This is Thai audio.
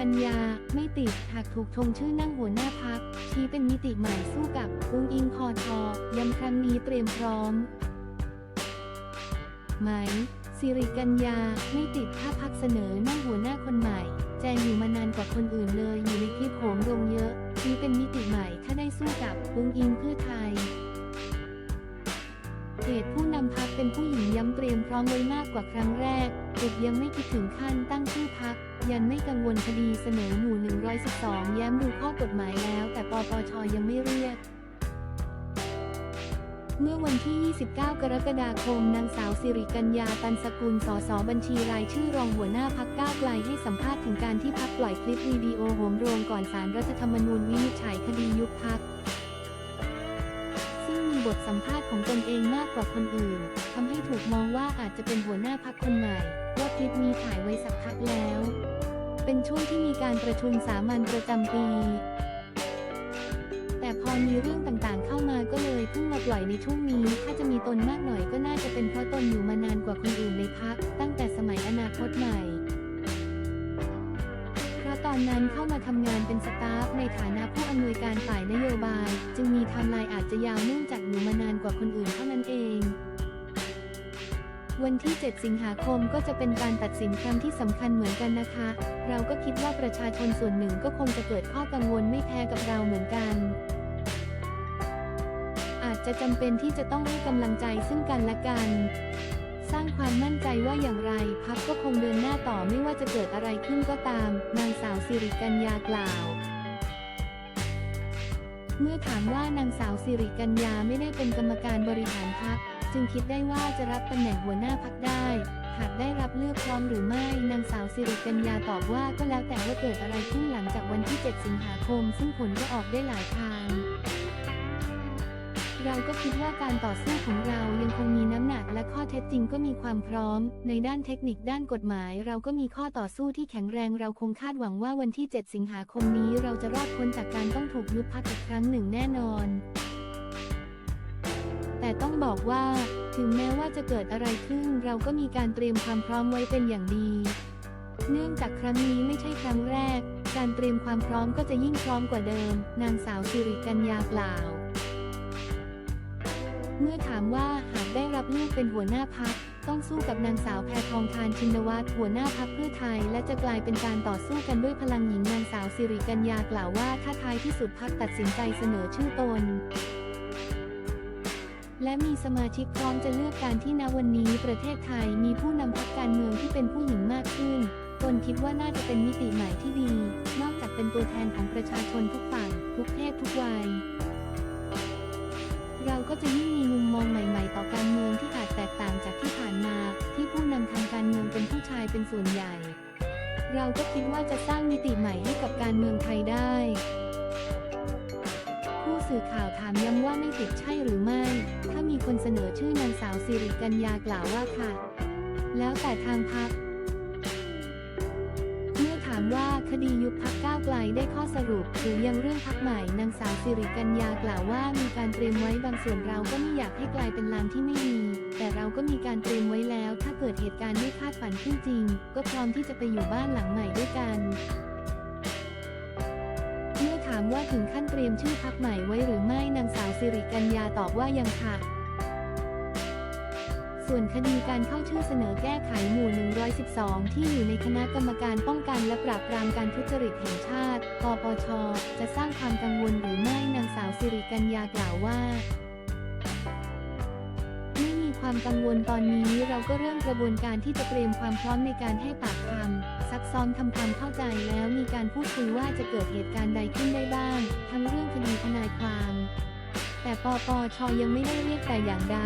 กัญญา ไม่ติดหากถูกชงชื่อนั่งหัวหน้าพัก ชี้เป็นมิติใหม่สู้กับอุ้งอิงพอทอย้ำครั้งนี้เตรียมพร้อม ไหมสิริกัญญา ไม่ติดถ้าพักเสนอนั่งหัวหน้าคนใหม่ แจงอยู่มานานกว่าคนอื่นเลยอยู่ในคลิปโหมลงเยอะชี้เป็นมิติใหม่ถ้าได้สู้กับอุ้งอิงเพื่อไทย เพจผู้นำพักเป็นผู้หญิงย้ำเตรียมพร้อมไว้มากกว่าครั้งแรกเด็กยังไม่คิดถึงขั้นตั้งชื่อพัก ยันไม่กังวลคดีเสนอหมู่ 112 แย้มดูข้อกฎหมายแล้ว แต่ปปชยังไม่เรียก เมื่อวันที่ 29 กรกฎาคม นางสาวสิริกัญญาตันสกุล สสบัญชีรายชื่อรองหัวหน้าพักก้าวไกลให้สัมภาษณ์ถึงการที่พักปล่อยคลิปวิดีโอโหมโรงก่อนสารรัฐธรรมนูญวินิจฉัยคดียุบพัก ทสัมภาษณ์ของตนเองมากกว่าคนอื่นทำให้ถูกมองว่าอาจจะเป็นหัวหน้าพักคนใหม่ว่าคลิปมีถ่ายไว้สักพักแล้ว เป็นช่วงที่มีการประชุมสามัญประจำปี แต่พอมีเรื่องต่างๆ เข้ามาก็เลยเพิ่งมาปล่อยในช่วงนี้ ถ้าจะมีตนมากหน่อยก็น่าจะเป็นเพราะตนอยู่มานานกว่าคนอื่นในพักตั้งแต่สมัยอนาคตใหม่ เพราะตอนนั้นเข้ามาทำงานเป็นสตาฟในฐานะผู้อำนวยการฝ่ายนโยบาย จึงมีไทม์ไลน์อาจจะยาวเนื่องจากอยู่มานานกว่าคนอื่นเท่านั้นเอง วันที่ 7 สิงหาคมก็จะเป็นการตัดสินครั้งที่สำคัญเหมือนกันนะคะ เราก็คิดว่าประชาชนส่วนหนึ่งก็คงจะเกิดข้อกังวลไม่แพ้กับเราเหมือนกันอาจจะจำเป็นที่จะต้องให้กำลังใจซึ่งกันและกัน สร้างความมั่นใจว่าอย่างไรพักก็คงเดินหน้าต่อไม่ว่าจะเกิดอะไรขึ้นก็ตาม นางสาวสิริกัญญากล่าว เมื่อถามว่านางสาวสิริกัญญาไม่ได้เป็นกรรมการบริหารพักจึงคิดได้ว่าจะรับตำแหน่งหัวหน้าพักได้ หากได้รับเลือกพร้อมหรือไม่นางสาวสิริกัญญาตอบว่าก็แล้วแต่ว่าเกิดอะไรขึ้นหลังจากวันที่ 7 สิงหาคม ซึ่งผลก็ออกได้หลายทาง เราก็คิดว่าการต่อสู้ของเรายังคงมีน้ำหนักและข้อเท็จจริงก็มีความพร้อม ในด้านเทคนิคด้านกฎหมาย เราก็มีข้อต่อสู้ที่แข็งแรงเราคงคาดหวังว่าวันที่ 7 สิงหาคมนี้เราจะรอดพ้นจากการต้องถูกยุบพักอีกครั้งหนึ่งแน่นอนแต่ต้องบอกว่า ถึงแม้ว่าจะเกิดอะไรขึ้น เราก็มีการเตรียมความพร้อมไว้เป็นอย่างดี เนื่องจากครั้งนี้ไม่ใช่ครั้งแรก การเตรียมความพร้อมก็จะยิ่งพร้อมกว่าเดิม นางสาวสิริกัญญากล่าว เมื่อถามว่าหากได้รับเลือกเป็นหัวหน้าพักต้องสู้กับนางสาวแพทองทานชินวัตรหัวหน้าพักเพื่อไทย และจะกลายเป็นการต่อสู้กันด้วยพลังหญิงนางสาวสิริกัญญากล่าวว่าถ้าท้ายที่สุดพักตัดสินใจเสนอชื่อตนและมีสมาชิกพร้อมจะเลือกการที่ณวันนี้ประเทศไทยมีผู้นำพักการเมืองที่เป็นผู้หญิงมากขึ้นตนคิดว่าน่าจะเป็นมิติใหม่ที่ดี นอกจากเป็นตัวแทนของประชาชนทุกฝั่งทุกเพศทุกวัย เราก็จะยิ่งมีมุมมองใหม่ๆ ต่อการเมืองที่อาจแตกต่างจากที่ผ่านมา ที่ผู้นำทางการเมืองเป็นผู้ชายเป็นส่วนใหญ่ เราก็คิดว่าจะสร้างมิติใหม่ให้กับการเมืองไทยได้ ผู้สื่อข่าวถามย้ำว่าไม่ติดใช่หรือไม่ ถ้ามีคนเสนอชื่อนางสาวสิริกัญญากล่าวว่าค่ะ แล้วแต่ทางพักเดียุบพักก้าวไกลได้ข้อสรุปหรือยังเรื่องพักใหม่นางสาวสิริกัญญากล่าวว่ามีการเตรียมไว้บางส่วนเราก็ไม่อยากให้กลายเป็นลางที่ไม่ดีแต่เราก็มีการเตรียมไว้แล้ว ถ้าเกิดเหตุการณ์ไม่คาดฝันขึ้นจริง ก็พร้อมที่จะไปอยู่บ้านหลังใหม่ด้วยกันเมื่อถามว่าถึงขั้นเตรียมชื่อพักใหม่ไว้หรือไม่นางสาวสิริกัญญาตอบว่ายังค่ะ ส่วนคดีการเข้าชื่อเสนอแก้ไขหมู่ 112 ที่อยู่ในคณะกรรมการป้องกันและปราบปรามการทุจริตแห่งชาติ ปปช จะสร้างความกังวลหรือไม่ นางสาวสิริกัญญากล่าวว่าไม่มีความกังวลตอนนี้เราก็เริ่มกระบวนการที่จะเตรียมความพร้อมในการให้ปากคำซักซ้อมทำความเข้าใจแล้วมีการพูดคุยว่าจะเกิดเหตุการณ์ใดขึ้นได้บ้าง ทั้งเรื่องคดีทนายความ แต่ปปชยังไม่ได้เรียกแต่อย่างใด